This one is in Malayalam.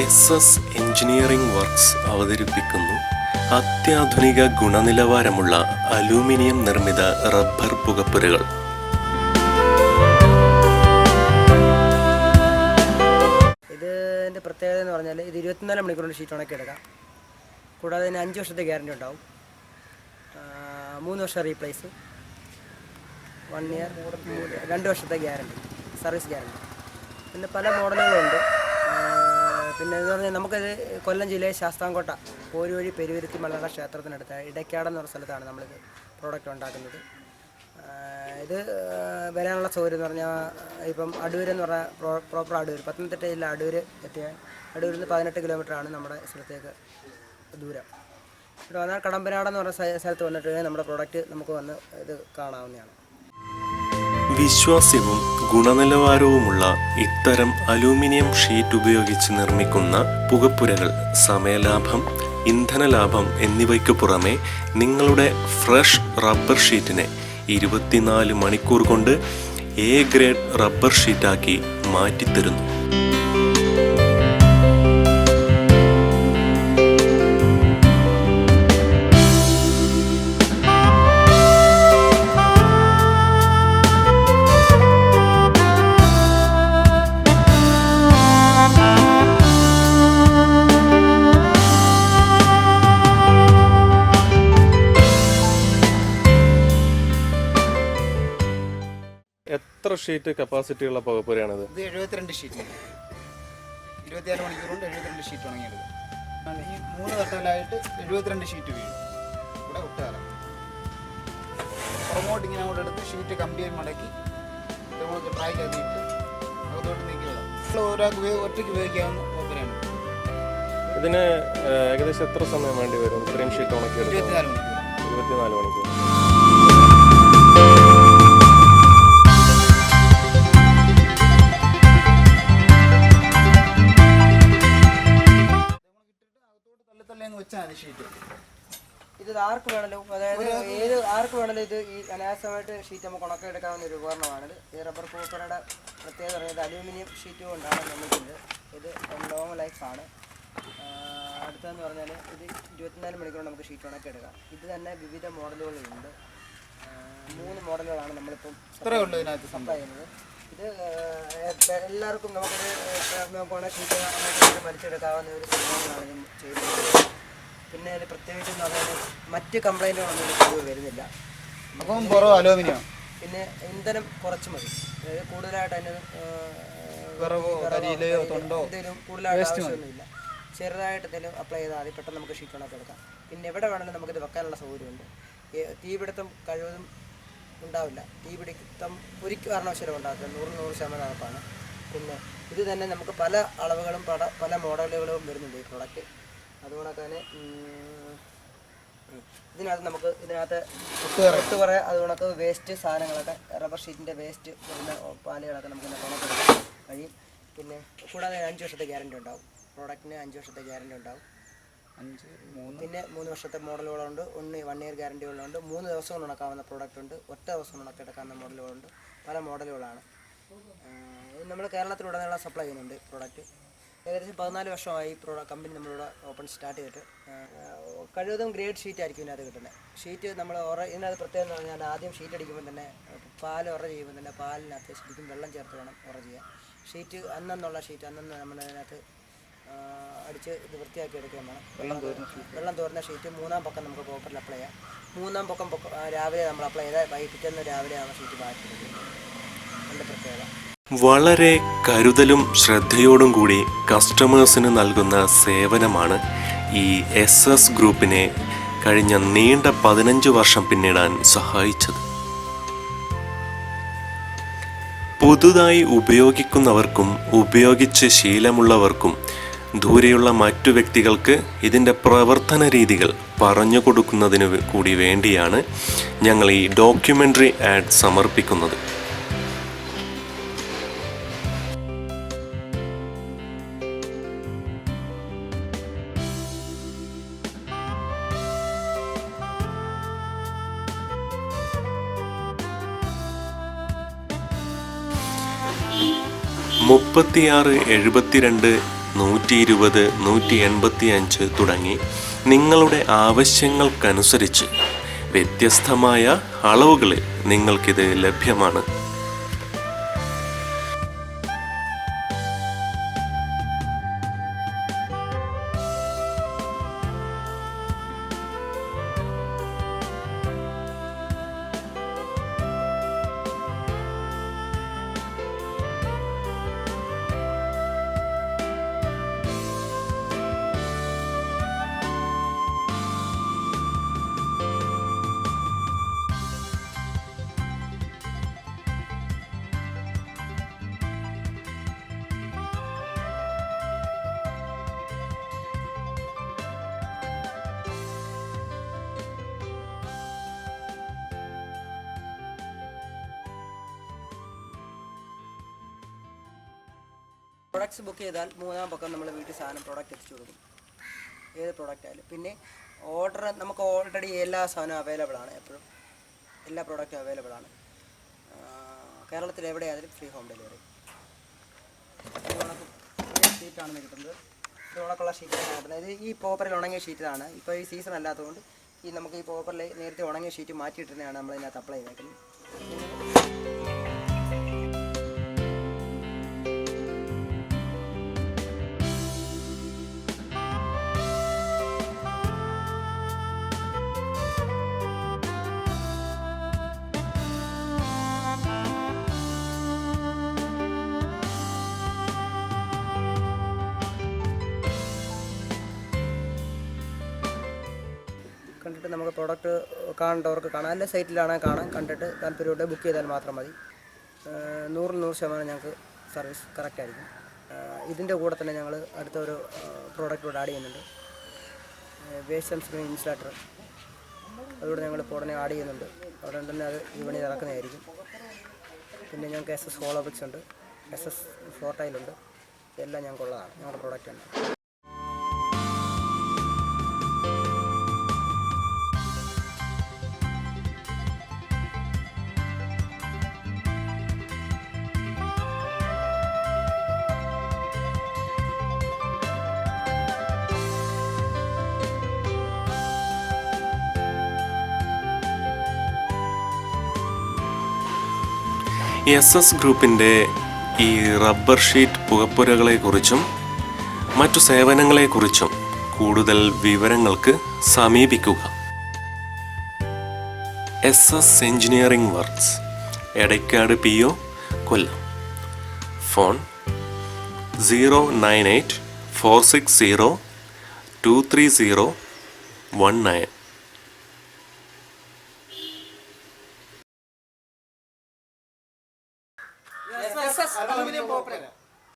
എസ് എസ് എഞ്ചിനീയറിംഗ് വർക്ക്സ് അവതരിപ്പിക്കുന്നു. അത്യാധുനിക ഗുണനിലവാരമുള്ള അലൂമിനിയം നിർമ്മിത റബ്ബർ പുകപ്പുരകൾ. ഇതിന്റെ പ്രത്യേകത എന്ന് പറഞ്ഞാൽ ഇത് ഇരുപത്തിനാല് മണിക്കൂറിന്റെ ഷീറ്റ് ഉണക്കി എടുക്കാം. കൂടാതെ തന്നെ അഞ്ച് വർഷത്തെ ഗ്യാരണ്ടി ഉണ്ടാവും. മൂന്ന് വർഷം റീപ്ലേസ് വൺ ഇയർ രണ്ട് വർഷത്തെ ഗ്യാരണ്ടി സർവീസ് ഗ്യാരണ്ടി പിന്നെ പല മോഡലുകളുണ്ട്. പിന്നെ എന്ന് പറഞ്ഞാൽ നമുക്കത് കൊല്ലം ജില്ലയിലെ ശാസ്താംകോട്ട പോരുവഴി പെരുവിരുത്തി മലയാള ക്ഷേത്രത്തിനടുത്ത് ഇടയ്ക്കാടെന്ന് പറഞ്ഞ സ്ഥലത്താണ് നമ്മളിത് പ്രോഡക്റ്റ് ഉണ്ടാക്കുന്നത്. ഇത് വരാനുള്ള സൗകര്യം എന്ന് പറഞ്ഞാൽ ഇപ്പം അടൂരെന്ന് പറഞ്ഞാൽ പ്രോ പ്രോപ്പർ അടൂർ പത്തനംതിട്ട ജില്ല അടൂർ എത്തിയ അടൂരിൽ നിന്ന് പതിനെട്ട് കിലോമീറ്ററാണ് നമ്മുടെ സ്ഥലത്തേക്ക് ദൂരം. ഇവിടെ വന്നാൽ കടമ്പനാടെന്ന് പറഞ്ഞ സ്ഥലത്ത് വന്നിട്ട് നമ്മുടെ പ്രോഡക്റ്റ് നമുക്ക് വന്ന് ഇത് കാണാവുന്നതാണ്. വിശ്വാസ്യവും ഗുണനിലവാരവുമുള്ള ഇത്തരം അലൂമിനിയം ഷീറ്റ് ഉപയോഗിച്ച് നിർമ്മിക്കുന്ന പുകപ്പുരകൾ സമയലാഭം ഇന്ധനലാഭം എന്നിവയ്ക്ക് പുറമെ നിങ്ങളുടെ ഫ്രഷ് റബ്ബർ ഷീറ്റിനെ ഇരുപത്തിനാല് മണിക്കൂർ കൊണ്ട് എ ഗ്രേഡ് റബ്ബർ ഷീറ്റാക്കി മാറ്റിത്തരുന്നു. എത്ര ഷീറ്റ് കപ്പാസിറ്റി ഉള്ള പുകപ്പുരയാണിത് ഇത് എഴുപത്തിരണ്ട് ഷീറ്റ്. ഇരുപത്തിയാറ് മണിക്കൂർ കൊണ്ട് എഴുപത്തിരണ്ട് ഷീറ്റ് ഉണങ്ങിയത് ഈ മൂന്ന് തട്ടലായിട്ട് എഴുപത്തിരണ്ട് ഷീറ്റ് വീഴും. ഇവിടെ ഒട്ടാറ പുറമോട്ട് ഇങ്ങനെ അങ്ങോട്ട് എടുത്ത് ഷീറ്റ് കമ്പിയായി മടക്കി ഇത് നമുക്ക് ട്രായ്ക്കകത്ത് ഇട്ട് അകത്തോട്ട് നീക്കുക ഒരാൾക്ക് ഒറ്റയ്ക്ക് ഉപയോഗിക്കാവുന്ന ഓപ്പറയാണ് ഇതിന് ഏകദേശം എത്ര സമയം വേണ്ടി വരും? ഇത്രയും ഷീറ്റ് ഉണക്കി ഇരുപത്തിനാല് മണിക്കൂർ. ഇരുപത്തിനാല് മണിക്കൂർ. ഷീറ്റ് ഇത് ആർക്ക് വേണമല്ലോ അതായത് ഏത് ആർക്ക് വേണമല്ലോ ഇത് ഈ അനായാസമായിട്ട് ഷീറ്റ് നമുക്ക് ഉണക്കിയെടുക്കാവുന്ന ഒരു ഉപകരണമാണിത്. ഈ റബ്ബർ കൂപ്പറുടെ പ്രത്യേകത പറയുന്നത് അലൂമിനിയം ഷീറ്റ് കൊണ്ടാണ് നമുക്കിത് ഇത് ലോങ് ലൈഫ് ആണ്. അടുത്തതെന്ന് പറഞ്ഞാൽ ഇത് ഇരുപത്തിനാല് മണിക്കൂർ നമുക്ക് ഷീറ്റ് ഉണക്കിയെടുക്കാം ഇത് തന്നെ വിവിധ മോഡലുകളുണ്ട് മൂന്ന് മോഡലുകളാണ് നമ്മളിപ്പം സപ്ലൈ ചെയ്യുന്നത്. ഇത് എല്ലാവർക്കും നമുക്കൊരു നമുക്ക് ഷീറ്റ് അങ്ങോട്ട് വലിച്ചെടുക്കാവുന്ന ഒരു സംഭവങ്ങളാണ് ചെയ്യുന്നത്. പിന്നെ അതിൽ പ്രത്യേകിച്ച് എന്ന് പറഞ്ഞാൽ മറ്റ് കംപ്ലൈന്റുകളൊന്നും ഇത് വരുന്നില്ല. അപ്പം പുറം അലൂമിനിയം? പിന്നെ ഇന്ധനം കുറച്ച് മതി. അതായത് കൂടുതലായിട്ട് അതിന് വിറവോ കരിയിലയോ തൊണ്ടോ? എന്തെങ്കിലും കൂടുതലായിട്ട് ആവശ്യമൊന്നുമില്ല. ചെറുതായിട്ട് എന്തെങ്കിലും അപ്ലൈ ചെയ്താൽ മതി. പെട്ടെന്ന് നമുക്ക് ഷീറ്റ് ഉണക്കി എടുക്കാം. പിന്നെ എവിടെ വേണമെങ്കിലും നമുക്കിത് വെക്കാനുള്ള സൗകര്യമുണ്ട്. തീപിടുത്തം കഴിവതും ഉണ്ടാവില്ല. തീപിടുത്തം ഒരു കാരണവശാലും ഉണ്ടാകില്ല നൂറ് നൂറ് ശതമാനം ഉറപ്പാണ്. പിന്നെ ഇത് തന്നെ നമുക്ക് പല അളവുകളും പല പല മോഡലുകളും വരുന്നുണ്ട് ഈ പ്രോഡക്റ്റ് അതുകൊണ്ടൊക്കെ തന്നെ. ഇതിനകത്ത് നമുക്ക് ഇതിനകത്ത് ഒട്ട് കുറേ അതുകൊണ്ടൊക്കെ വേസ്റ്റ് സാധനങ്ങളൊക്കെ റബ്ബർ ഷീറ്റിന്റെ വേസ്റ്റ് വരുന്ന പാലുകളൊക്കെ നമുക്ക് ഇതിനകത്ത് ഉണക്കെടുക്കാൻ കഴിയും പിന്നെ കൂടാതെ അഞ്ച് വർഷത്തെ ഗ്യാരണ്ടി ഉണ്ടാവും. പ്രോഡക്റ്റിന് അഞ്ച് വർഷത്തെ ഗ്യാരണ്ടി ഉണ്ടാവും. അഞ്ച് മൂന്ന്. പിന്നെ മൂന്ന് വർഷത്തെ മോഡലുകളുണ്ട്. ഒന്ന് വൺ ഇയർ ഗ്യാരണ്ടികളുണ്ട് മൂന്ന് ദിവസം കൊണ്ട് ഉണക്കാവുന്ന പ്രോഡക്റ്റ് ഉണ്ട്. ഒറ്റ ദിവസം കൊണ്ട് മോഡലുകളുണ്ട്. പല മോഡലുകളാണ്. നമ്മൾ കേരളത്തിലുടനീളം സപ്ലൈ ചെയ്യുന്നുണ്ട് പ്രോഡക്റ്റ് ഏകദേശം പതിനാല് വർഷമായി പ്രോഡക്റ്റ് കമ്പനി നമ്മളിവിടെ ഓപ്പൺ സ്റ്റാർട്ട് ചെയ്തിട്ട്. കഴിവതും ഗ്രേഡ് ഷീറ്റ് ആയിരിക്കും ഇതിനകത്ത് കിട്ടുന്നത് ഷീറ്റ് നമ്മൾ ഉറ ഇതിനകത്ത് പ്രത്യേകം എന്ന് പറഞ്ഞാൽ ആദ്യം ഷീറ്റ് അടിക്കുമ്പോൾ തന്നെ പാൽ ഉറ ചെയ്യുമ്പോൾ തന്നെ പാലിനകത്ത് ശരിക്കും വെള്ളം ചേർത്ത് വേണം ഉറ ചെയ്യാൻ. ഷീറ്റ് അന്നെന്നുള്ള ഷീറ്റ് അന്നെന്ന് നമ്മൾ അതിനകത്ത് ആ, അടിച്ച് ഇത് വൃത്തിയാക്കി എടുക്കുകയും വേണം. വെള്ളം തോരുന്ന വെള്ളം തോരുന്ന ഷീറ്റ് മൂന്നാം പക്കം നമുക്ക് പ്രോപ്പറിൽ അപ്ലൈ ചെയ്യാം. മൂന്നാം പക്കം രാവിലെ നമ്മൾ അപ്ലൈ ചെയ്താൽ വൈകിട്ട് രാവിലെ രാവിലെയാണ് ഷീറ്റ് മാറ്റി എടുക്കുന്നത് അതിന്റെ പ്രത്യേകത. വളരെ കരുതലും ശ്രദ്ധയോടും കൂടി കസ്റ്റമേഴ്സിന് നൽകുന്ന സേവനമാണ് ഈ എസ് എസ് ഗ്രൂപ്പിനെ കഴിഞ്ഞ നീണ്ട പതിനഞ്ച് വർഷം പിന്നിടാൻ സഹായിച്ചത്. പുതുതായി ഉപയോഗിക്കുന്നവർക്കും ഉപയോഗിച്ച് ശീലമുള്ളവർക്കും ദൂരെയുള്ള മറ്റു വ്യക്തികൾക്ക് ഇതിന്റെ പ്രവർത്തന രീതികൾ പറഞ്ഞു കൊടുക്കുന്നതിന് കൂടി വേണ്ടിയാണ് ഞങ്ങൾ ഈ ഡോക്യുമെന്ററി ആഡ് സമർപ്പിക്കുന്നത്. മുപ്പത്തിയാറ് എഴുപത്തിരണ്ട് നൂറ്റി ഇരുപത് നൂറ്റി എൺപത്തി അഞ്ച് തുടങ്ങി നിങ്ങളുടെ ആവശ്യങ്ങൾക്കനുസരിച്ച് വ്യത്യസ്തമായ അളവുകളിൽ നിങ്ങൾക്കിത് ലഭ്യമാണ്. പ്രൊഡക്ട്സ് ബുക്ക് ചെയ്താൽ മൂന്നാം പക്കം നമ്മൾ വീട്ടിൽ സാധനം പ്രൊഡക്റ്റ് എത്തിച്ചു കൊടുക്കും. ഏത് പ്രൊഡക്റ്റ് ആയാലും. പിന്നെ ഓർഡർ നമുക്ക് ഓൾറെഡി എല്ലാ സാധനവും അവൈലബിൾ ആണ് എപ്പോഴും. എല്ലാ പ്രോഡക്റ്റും അവൈലബിൾ ആണ്. കേരളത്തിൽ എവിടെയായാലും ഫ്രീ ഹോം ഡെലിവറി ഷീറ്റാണ് കിട്ടുന്നത്. ഇത് ഉണക്കുള്ള ഷീറ്റാണ് ഇത് ഈ പോപ്പറിൽ ഉണങ്ങിയ ഷീറ്റാണ് ഇപ്പോൾ ഈ സീസൺ അല്ലാത്തതുകൊണ്ട് ഈ നമുക്ക് ഈ പോപ്പറിൽ നേരത്തെ ഉണങ്ങിയ ഷീറ്റ് മാറ്റിയിട്ടിരുന്നതാണ് നമ്മൾ ഇതിനകത്ത് അപ്ലൈ ചെയ്തേക്കുന്നത്. കണ്ടിട്ട് നമുക്ക് പ്രോഡക്റ്റ് കാണേണ്ടവർക്ക് കാണാം. അല്ലെ സൈറ്റിലാണെങ്കിൽ കാണാം. കണ്ടിട്ട് താല്പര്യമുണ്ട് ബുക്ക് ചെയ്താൽ മാത്രം മതി. നൂറിൽ നൂറ് ശതമാനം ഞങ്ങൾക്ക് സർവീസ് കറക്റ്റ് ആയിരിക്കും. ഏഹ് ഇതിന്റെ കൂടെ തന്നെ ഞങ്ങൾ അടുത്ത ഒരു പ്രോഡക്റ്റ് കൂടെ ആഡ് ചെയ്യുന്നുണ്ട്. വേസ്റ്റ് സ്ക്രീൻ ഇൻസ്റ്റാട്ടർ അതുകൂടെ ഞങ്ങൾ ഇപ്പോൾ ഉടനെ ആഡ് ചെയ്യുന്നുണ്ട്. അവിടെ തന്നെ അത് വിപണി ഇറക്കുന്നതായിരിക്കും പിന്നെ ഞങ്ങൾക്ക് എസ് എസ് ഹോളോബിക്സ് ഉണ്ട്. എസ് എസ് ഫ്ലോർ ടൈലുണ്ട് ഇതെല്ലാം ഞങ്ങൾക്കുള്ളതാണ്. ഞങ്ങളുടെ പ്രോഡക്റ്റ് തന്നെ. എസ് എസ് ഗ്രൂപ്പിന്റെ ഈ റബ്ബർ ഷീറ്റ് പുകപ്പുരകളെക്കുറിച്ചും മറ്റു സേവനങ്ങളെക്കുറിച്ചും കൂടുതൽ വിവരങ്ങൾക്ക് സമീപിക്കുക. S S engineering works Edakkad P O Kollam. Phone zero nine eight four six zero two three zero one nine.